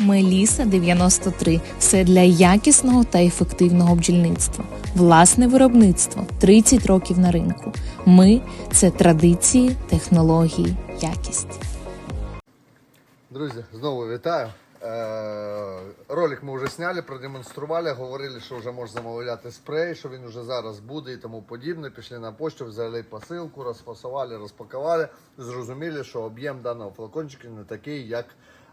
Меліса 93 все для якісного та ефективного бджільництва. Власне виробництво 30 років на ринку. Ми це традиції, технології, якість. Друзі, знову вітаю. Е, ролик ми вже зняли, продемонстрували, говорили, що вже можна замовляти спрей, що він вже зараз буде і тому подібне. Пішли на пошту, взяли посилку, розфасували, розпакували. Зрозуміли, що об'єм даного флакончика не такий, як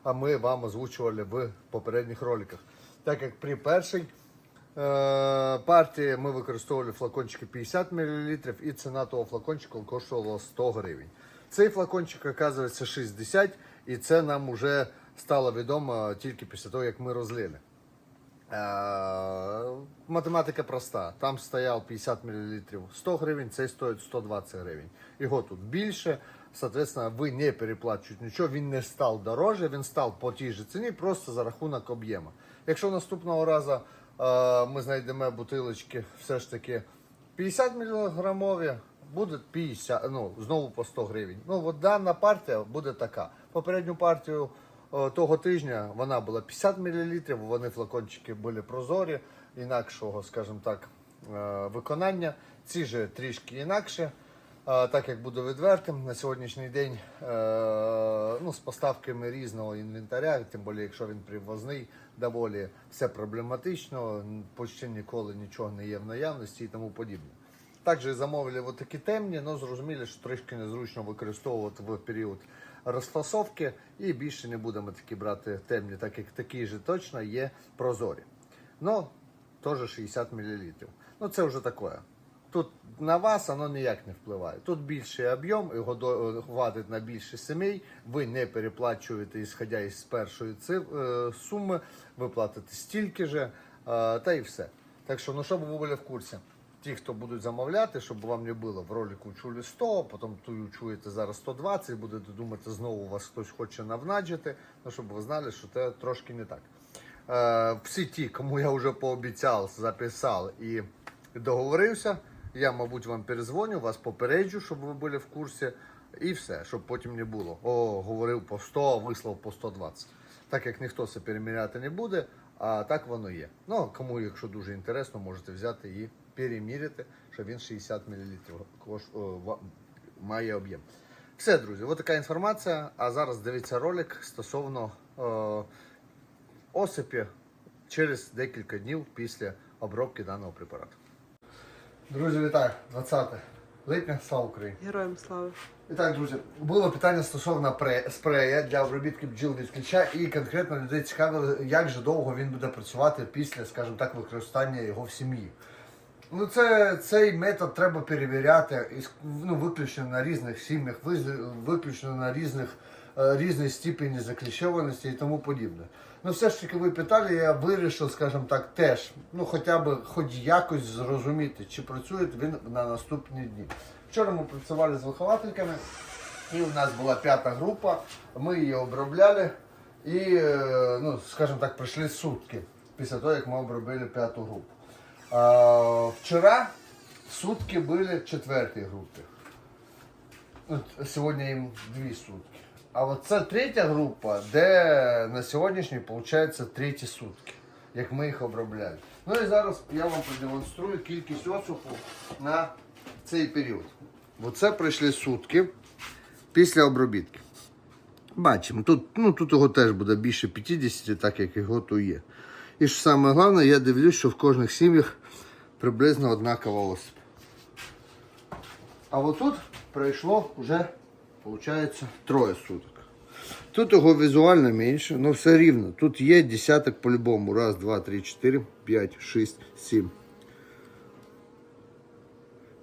ми вам озвучували в попередніх роликах. Так як при першій е, партії ми використовували флакончики 50 мл і ціна того флакончика коштувала 100 гривень. Цей флакончик оказується 60 і це нам вже стало відомо тільки після того, як ми розлили. Е, Математика проста. Там стояв 50 мл 100 гривень, цей стоїть 120 гривень. Його тут більше. Соответственно, ви не переплачуєте нічого, він не став дороже, він став по тій же ціні, просто за рахунок об'єму. Якщо наступного разу е, ми знайдемо бутилочки все ж таки 50 міліграмові, буде 50, ну, знову по 100 гривень. Ну, от дана партія буде така. Попередню партію того тижня вона була 50 мл, вони флакончики були прозорі, інакшого, скажімо так, е, виконання. Ці же трішки інакше. Так як буду відвертим, на сьогоднішній день е, ну, з поставками різного інвентаря, тим більше, якщо він привозний, доволі все проблематично, почти ніколи нічого не є в наявності і тому подібне. Також замовили такі темні, але зрозуміли, що трішки незручно використовувати в період розфасовки і більше не будемо такі брати темні, так як такі ж точно є прозорі. Ну, теж 60 мл. Ну це вже таке. Тут на вас воно ніяк не впливає. Тут більший об'єм, його хватить на більше сімей. Ви не переплачуєте, ісходя із першої е, суми, ви платите стільки же, е, та і все. Так що, ну щоб ви були в курсі. Ті, хто будуть замовляти, щоб вам не було в ролику чули 100, потім тую чуєте зараз 120, будете думати, знову вас хтось хоче навнаджити, ну щоб ви знали, що це трошки не так. Е, всі ті, кому я вже пообіцяв, записав і договорився, я, мабуть, вам перезвоню, вас попереджу, щоб ви були в курсі, і все, щоб потім не було. О, говорив по 100, вислав по 120. Так як ніхто це переміряти не буде, а так воно є. Ну, кому, якщо дуже інтересно, можете взяти і переміряти, що він 60 мл кош- має об'єм. Все, друзі, ось така інформація. А зараз дивіться ролик стосовно е, осипі через декілька днів після обробки даного препарату. Друзі, вітаю! 20 липня, слава Україні! Героям слава. І так, друзі, було питання стосовно пре- спрея для обробітки бджіл від кліща, і конкретно людей цікавило, як же довго він буде працювати після, скажімо так, використання його в сім'ї. Ну, це, цей метод треба перевіряти ну, виключно на різних сім'ях, виключно на різних, е, різній степені закліщованості і тому подібне. Ну, все ж таки ви питали, я вирішив, скажімо так, теж, ну хоча б хоч якось зрозуміти, чи працює він на наступні дні. Вчора ми працювали з виховательками, і у нас була п'ята група, ми її обробляли і, е, ну, скажімо так, пройшли сутки після того, як ми обробили п'яту групу. А, вчера сутки были в четвертой группе. Ну, Сегодня им дві сутки. А от це третя група, де на сьогоднішній, виходить, треті сутки, як ми їх обробляли. Ну і зараз я вам продемонструю кількість осупу на цей період. Оце пройшли сутки після обробітки. Бачимо, тут, ну, тут його теж буде більше 50, так як його тут є. І що саме головне, я дивлюсь, що в кожних сім'ях приблизно однакова осип. А от тут пройшло вже, виходить, троє суток. Тут його візуально менше, але все рівно. Тут є десяток по-любому. Раз, два, три, чотири, п'ять, шість, сім.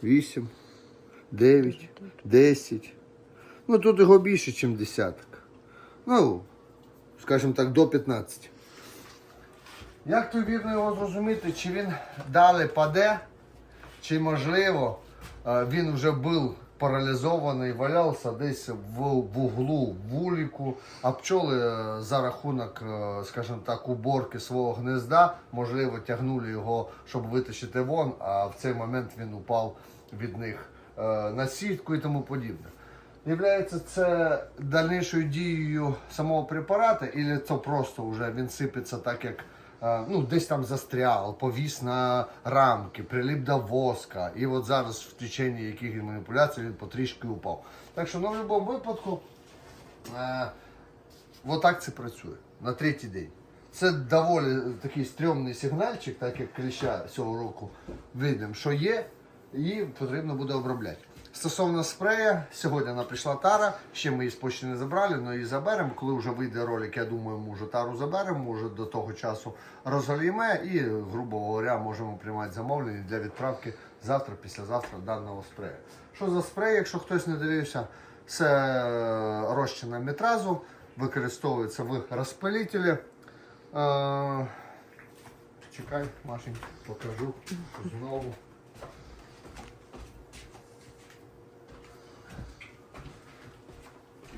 Вісім, дев'ять, десять. Ну тут його більше, ніж десяток. Ну, скажімо так, до 15. Як то вірно його зрозуміти, чи він далі паде, чи можливо е, він вже був паралізований, валявся десь в, в углу вуліку, а пчоли е, за рахунок, е, скажімо так, уборки свого гнезда, можливо, тягнули його, щоб витащити вон, а в цей момент він упав від них на сітку і тому подібне. Являється це дальнішою дією самого препарату, або це просто вже він сипеться так, як ну, десь там застрял, повіс на рамки, прилип до воска. І от зараз в течение яких маніпуляцій він потрішки упав. Так що ну, в будь-якому випадку е, це працює на третій день. Це доволі такий стрьомний сигнальчик, так як кліща цього року видим, що є, і потрібно буде обробляти. Стосовно спрея, сьогодні вона прийшла тара, ще ми її з почти не забрали, але її заберемо. Коли вже вийде ролик, я думаю, ми вже тару заберемо, вже до того часу розгоріємо і, грубо говоря, можемо приймати замовлення для відправки завтра, післязавтра даного спрею. Що за спрей, якщо хтось не дивився, це розчина метразу, використовується в розпилителі. Е, Чекай, Машень, покажу знову.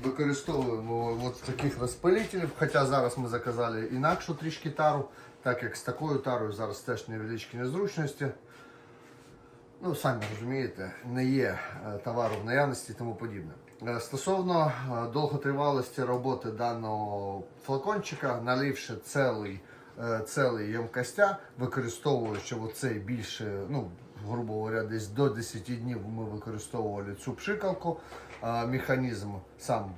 Використовуємо от таких розпилителів, хоча зараз ми заказали інакшу трішки тару, так як з такою тарою зараз теж невеличкі незручності. Ну, самі розумієте, не є е, товару в наявності і тому подібне. Е, Стосовно е, довготривалості роботи даного флакончика, наливши цілий, цілий ємкостя, використовуючи оцей більше, ну, грубо говоря, десь до 10 днів ми використовували цю пшикалку. Механізм сам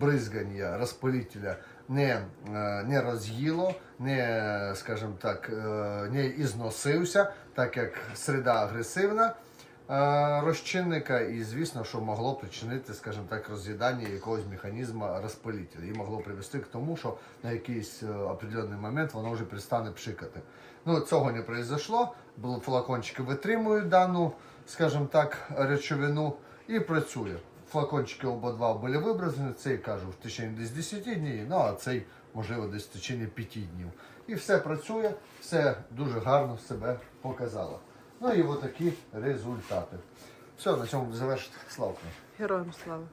бризгання розпилителя не, е, не роз'їло, не, скажімо так, е, не ізносився, так як середа агресивна розчинника, і звісно, що могло причинити, скажімо так, роз'їдання якогось механізму розпилителя. І могло привести к тому, що на якийсь е, определенний момент воно вже перестане пшикати. Ну, цього не произошло. Флакончики витримують дану, скажімо так, речовину і працює. Флакончики обидва були вибрані, цей кажу в течение десь 10 днів, ну а цей можливо десь в течение 5 днів. І все працює, все дуже гарно себе показало. Ну і отакі результати. Все, на цьому завершити. Слава Героям слава.